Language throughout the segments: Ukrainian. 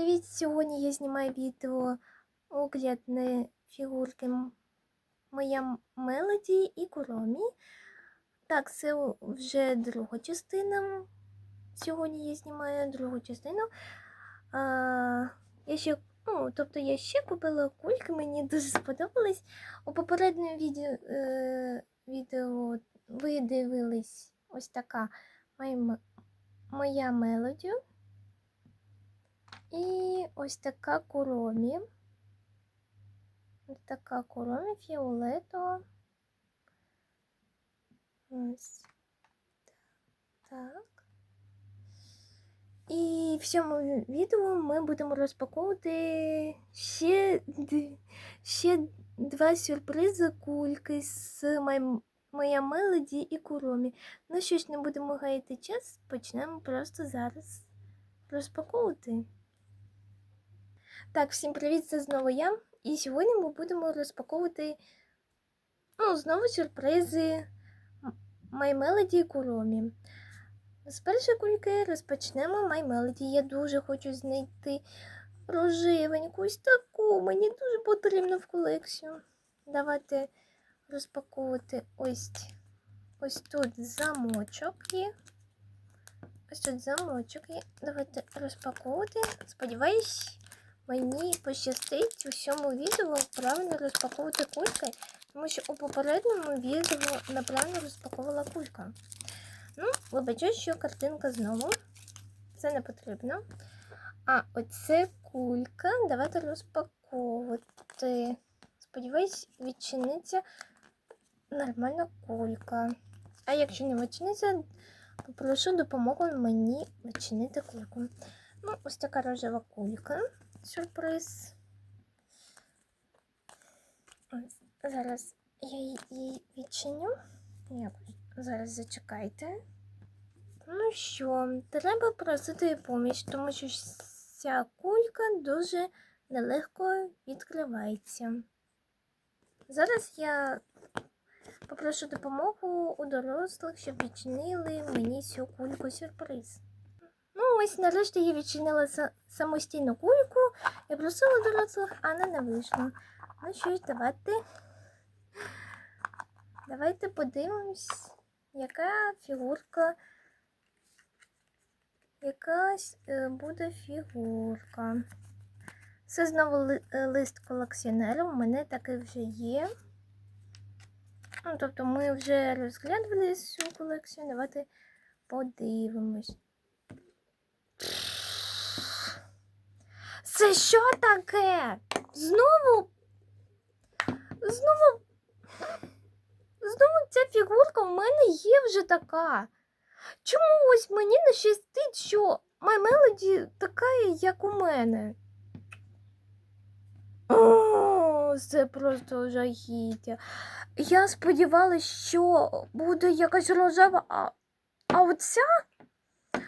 Привіт! Сьогодні я знімаю відео огляд на фігурки моя Мелоді і Куромі. Так, це вже друга частина. Сьогодні я знімаю другу частину. А, я ще, ну, тобто я ще купила кульки, мені дуже сподобались. У попередньому відео, е, відео ви дивились ось така моя, моя Мелоді. І ось така куромі. Ось така куромі фіолетова. Ось так. І в цьому відео ми будемо розпаковувати ще, ще два сюрпризи кульки з моя Мелоді і Куромі. Ну що ж, не будемо гаяти час, почнемо просто зараз розпаковувати. Так, всім привіт, це знову я. І сьогодні ми будемо розпаковувати ну, знову сюрпризи My Melody і Куромі. З першої кульки розпочнемо My Melody. Я дуже хочу знайти рожевеньку, ось таку. Мені дуже потрібно в колекцію. Давайте розпаковувати ось, ось тут замочок є. Ось тут замочок є. Давайте розпаковувати. Сподіваюсь, мені пощастить у цьому відео правильно розпаковувати кульки, тому що у попередньому відео неправильно розпаковувала кулька. Ну, вибачаю, що картинка знову. Це не потрібно. А оце кулька. Давайте розпаковувати. Сподіваюсь, відчиниться нормальна кулька. А якщо не відчиниться, попрошу допомогу мені відчинити кульку. Ну, ось така рожева кулька. Сюрприз. Зараз я її відчиню. Зараз зачекайте. Ну що, треба просити поміч, тому що ця кулька дуже нелегко відкривається. Зараз я попрошу допомогу у дорослих, щоб відчинили мені цю кульку сюрприз. Ну, ось нарешті я відчинила самостійну кульку і просила дорослих, а не вийшла. Ну що ж, давайте. Давайте подивимось, яка фігурка. Якась е, буде фігурка. Це знову е, лист колекціонера. У мене такий вже є. Ну, тобто ми вже розглядували цю колекцію. Давайте подивимось. Це що таке? Знову? Знову. Знову ця фігурка в мене є вже така. Чому ось мені не щастить, що My така, як у мене? О, це просто жахіття. Я сподівалася, що буде якась рожева, а, а оця?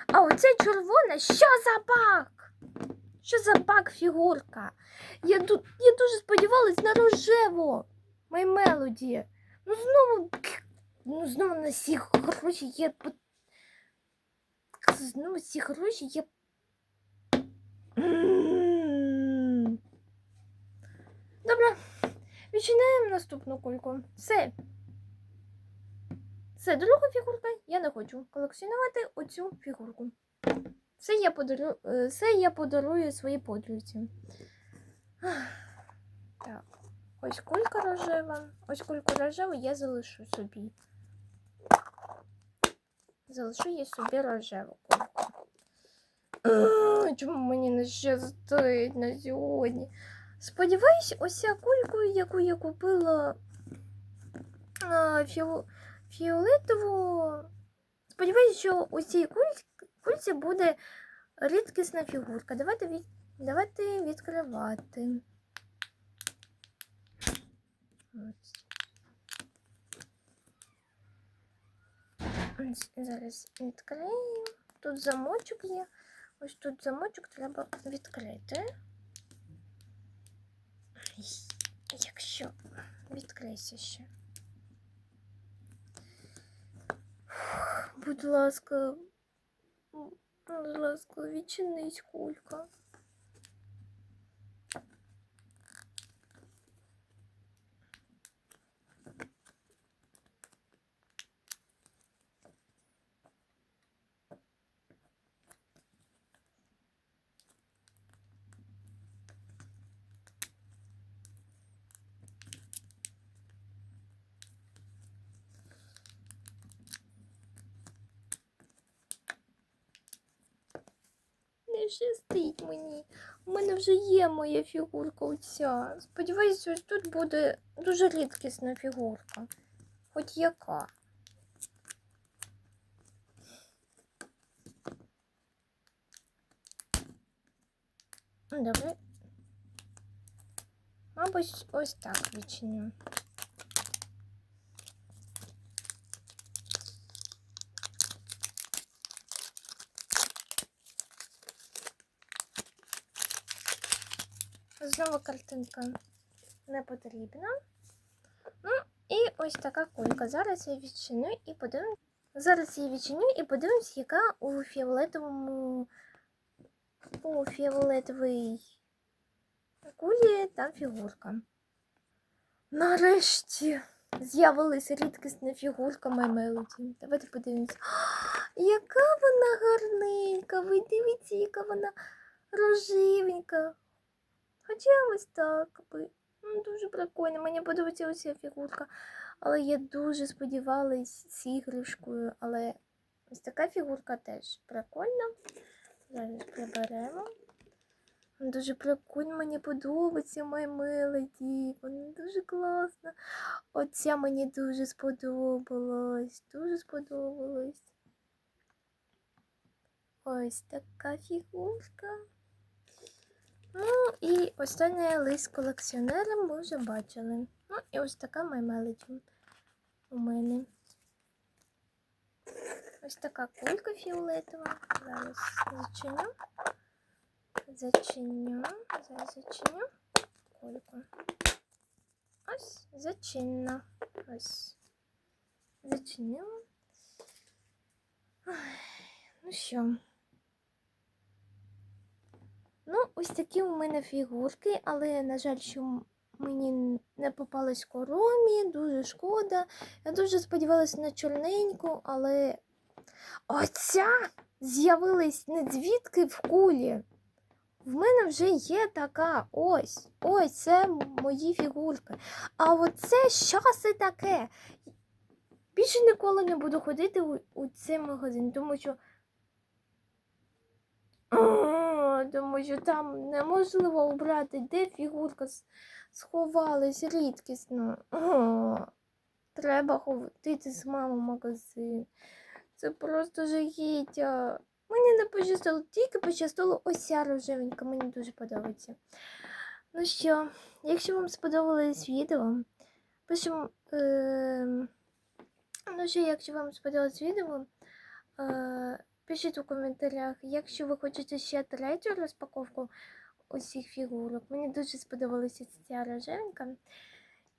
А оця червона, що за баг? Що за баг фігурка? Я, я дуже сподівалась на рожеву My Melody. Ну знову, ну знову на всі гроші є. Знову ці гроші є. Добре, відчинаємо наступну кульку. Все. Це друга фігурка. Я не хочу колекціонувати оцю фігурку. Це я подарую, е, це я подарую своїй подружці. Так, ось кулька рожева. Ось кульку рожеву я залишу собі. Залишу я собі рожеву кульку. Чому мені не щастить на сьогодні? Сподіваюсь, ось ця кулька, яку я купила фіолетову. Сподіваюсь, що у цій куль... кульці буде рідкісна фігурка. Давайте, від... Давайте відкривати. Ось. Зараз відкриємо. Тут замочок є. Ось тут замочок треба відкрити. Якщо відкрийся ще. Будь ласка, будь кулька. Щастить мені. У мене вже є моя фігурка оця. Сподіваюся, ось тут буде дуже рідкісна фігурка. Хоч яка. Добре. Мабуть, ось так відчиню. Знову картинка не потрібна. Ну, і ось така кулька. Зараз я відчиню і подивимось. Зараз я відчиню і подивимось, яка у фіолетовому у фіолетовій кулі там фігурка. Нарешті з'явилася рідкісна фігурка My Melody. Давайте подивимось. Яка вона гарненька! Ви дивіться, яка вона рожевенька. Хоча ось так би. Ну, дуже прикольно. Мені подобається ця фігурка. Але я дуже сподівалась з іграшкою. Але ось така фігурка теж прикольна. Зараз приберемо. Дуже прикольно, мені подобається My Melody. Вона дуже класна. Оця мені дуже сподобалась. Дуже сподобалась. Ось така фігурка. Ну і останній лист колекціонера ми вже бачили. Ну і ось така Melody у мене. Ось така кулька фіолетова. Зараз зачиню. Зачиню. Зараз зачиню кульку. Ось зачинна. Ось. Зачинила. Ну що? Ну, ось такі у мене фігурки, але, на жаль, що мені не попалась коромі, дуже шкода. Я дуже сподівалася на чорненьку, але оця з'явилась звідки в кулі. В мене вже є така ось. Ось це мої фігурки. А оце що це таке? Більше ніколи не буду ходити у, у цей магазин, тому що. Тому що там неможливо обрати, де фігурка сховалась рідкісно. Треба ходити з мамою в магазин. Це просто жахіття. Мені не пощастило, тільки пощастило ось ця рожевенька, мені дуже подобається. Ну що, якщо вам сподобалось відео, пишемо. Е, ну що, якщо вам сподобалось відео, е, пишіть у коментарях, якщо ви хочете ще третю розпаковку усіх фігурок. Мені дуже сподобалася ця рожевенька.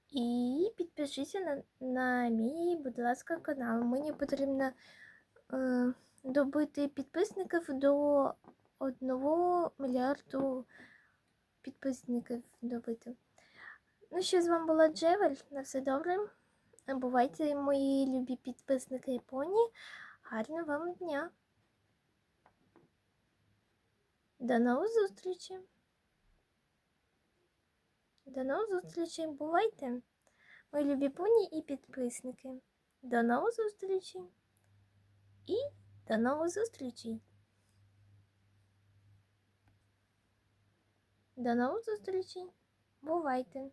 І підпишіться на, на мій, будь ласка, канал. Мені потрібно е, добити підписників до 1 мільярду підписників добити. Ну що, з вами була Джевель. На все добре. Бувайте, мої любі підписники Японії. Гарного вам дня! До нових зустрічей! До нових зустрічей! Бувайте, мої любі поні і підписники. До нових зустрічей! І до нових зустрічей! До нових зустрічей! Бувайте!